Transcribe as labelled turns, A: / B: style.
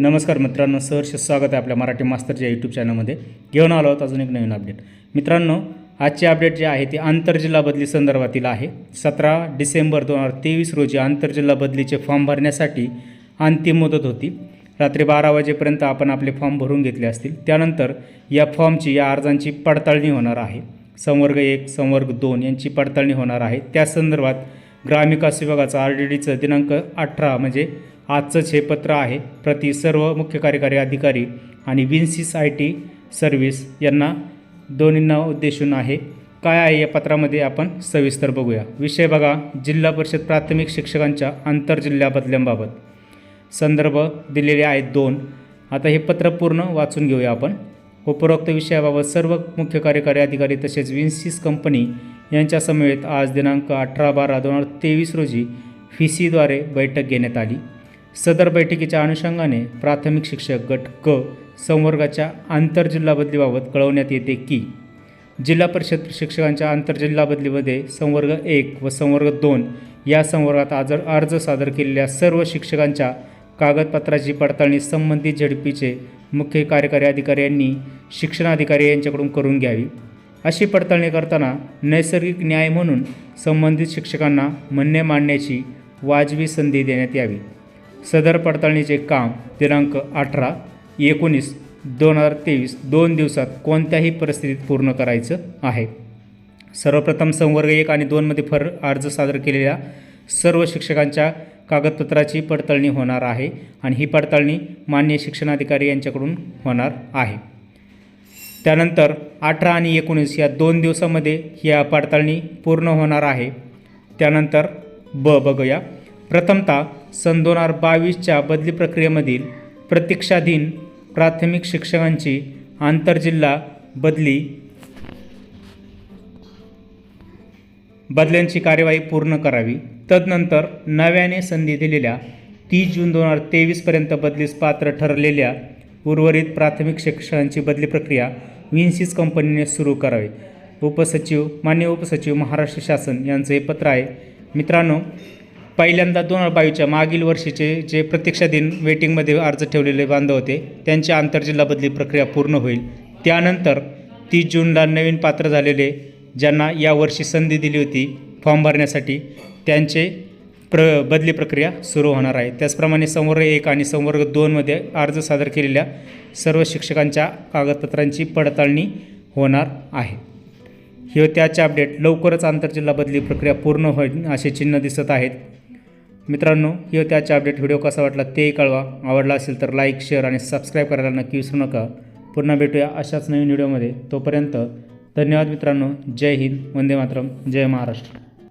A: नमस्कार मित्रांनो सहर्ष स्वागत आहे आपल्या मराठी मास्तरच्या यूट्यूब चॅनलमध्ये घेऊन आलो आहोत अजून एक नवीन अपडेट मित्रांनो आजचे अपडेट जे आहे ते आंतरजिल्हा बदली संदर्भातील आहे. सतरा डिसेंबर दोन हजार तेवीस रोजी आंतरजिल्हा बदलीचे फॉर्म भरण्यासाठी अंतिम मुदत होती. रात्री बारा वाजेपर्यंत आपण आपले फॉर्म भरून घेतले असतील. त्यानंतर या फॉर्मची या अर्जांची पडताळणी होणार आहे. संवर्ग एक संवर्ग दोन यांची पडताळणी होणार आहे. त्या संदर्भात ग्रामविकास विभागाचा आर डी डीचं दिनांक अठरा म्हणजे आजचंच हे पत्र आहे प्रति सर्व मुख्य कार्यकारी अधिकारी आणि विन्सिस आय टी सर्व्हिस यांना दोन्हींना उद्देशून आहे. काय आहे या पत्रामध्ये आपण सविस्तर बघूया. विषय बघा जिल्हा परिषद प्राथमिक शिक्षकांच्या आंतरजिल्हा बदल्यांबाबत. संदर्भ दिलेले आहेत दोन. आता हे पत्र पूर्ण वाचून घेऊया आपण. उपरोक्त विषयाबाबत सर्व मुख्य कार्यकारी अधिकारी तसेच विन्सिस कंपनी यांच्या समवेत आज दिनांक अठरा बारा दोन हजार तेवीस रोजी फिसीद्वारे बैठक घेण्यात आली. सदर बैठकीच्या अनुषंगाने प्राथमिक शिक्षक गट क संवर्गाच्या आंतरजिल्हा बदलीबाबत कळवण्यात येते की जिल्हा परिषद शिक्षकांच्या आंतरजिल्हा बदलीमध्ये संवर्ग एक व संवर्ग दोन या संवर्गात आज अर्ज सादर केलेल्या सर्व शिक्षकांच्या कागदपत्राची पडताळणी संबंधित झडपीचे मुख्य कार्यकारी अधिकारी यांनी शिक्षणाधिकारी यांच्याकडून करून घ्यावी. अशी पडताळणी करताना नैसर्गिक न्याय म्हणून संबंधित शिक्षकांना म्हणणे मांडण्याची वाजवी संधी देण्यात यावी. सदर पडताळणीचे काम दिनांक अठरा एकोणीस दोन हजार तेवीस दोन दिवसात कोणत्याही परिस्थितीत पूर्ण करायचं आहे. सर्वप्रथम संवर्ग एक आणि दोनमध्ये फर अर्ज सादर केलेल्या सर्व शिक्षकांच्या कागदपत्राची पडताळणी होणार आहे आणि ही पडताळणी मान्य शिक्षणाधिकारी यांच्याकडून होणार आहे. त्यानंतर अठरा आणि एकोणीस या दोन दिवसामध्ये या पडताळणी पूर्ण होणार आहे. त्यानंतर ब बघूया. प्रथमतः सन दोन हजार बावीसच्या बदली प्रक्रियेमधील प्रतीक्षाधीन प्राथमिक शिक्षकांची आंतरजिल्हा बदली बदल्यांची कार्यवाही पूर्ण करावी. तदनंतर नव्याने संधी दिलेल्या तीस जून दोन हजार तेवीसपर्यंत बदलीस पात्र ठरलेल्या उर्वरित प्राथमिक शिक्षकांची बदली प्रक्रिया विन्सिस कंपनीने सुरू करावी. उपसचिव मान्य उपसचिव महाराष्ट्र शासन यांचं हे पत्र आहे. मित्रांनो पहिल्यांदा दोन हजार बावीसच्या मागील वर्षीचे जे प्रतीक्षाधीन वेटिंगमध्ये अर्ज ठेवलेले बांधव होते त्यांची आंतरजिल्हा बदली प्रक्रिया पूर्ण होईल. त्यानंतर तीस जूनला नवीन पात्र झालेले ज्यांना यावर्षी संधी दिली होती फॉर्म भरण्यासाठी त्यांचे प्र बदली प्रक्रिया सुरू होणार आहे. त्याचप्रमाणे संवर्ग एक आणि संवर्ग दोनमध्ये अर्ज सादर केलेल्या सर्व शिक्षकांच्या कागदपत्रांची पडताळणी होणार आहे. हे त्याचे अपडेट लवकरच आंतरजिल्हा बदली प्रक्रिया पूर्ण होईल असे चिन्ह दिसत आहेत. मित्रांनो हे त्याचे अपडेट व्हिडिओ कसा वाटला तेही कळवा. आवडला असेल तर लाईक शेअर आणि सबस्क्राईब करायला नक्की विसरू नका. पुन्हा भेटूया अशाच नवीन व्हिडिओमध्ये. तोपर्यंत धन्यवाद मित्रांनो. जय हिंद. वंदे मातरम. जय महाराष्ट्र.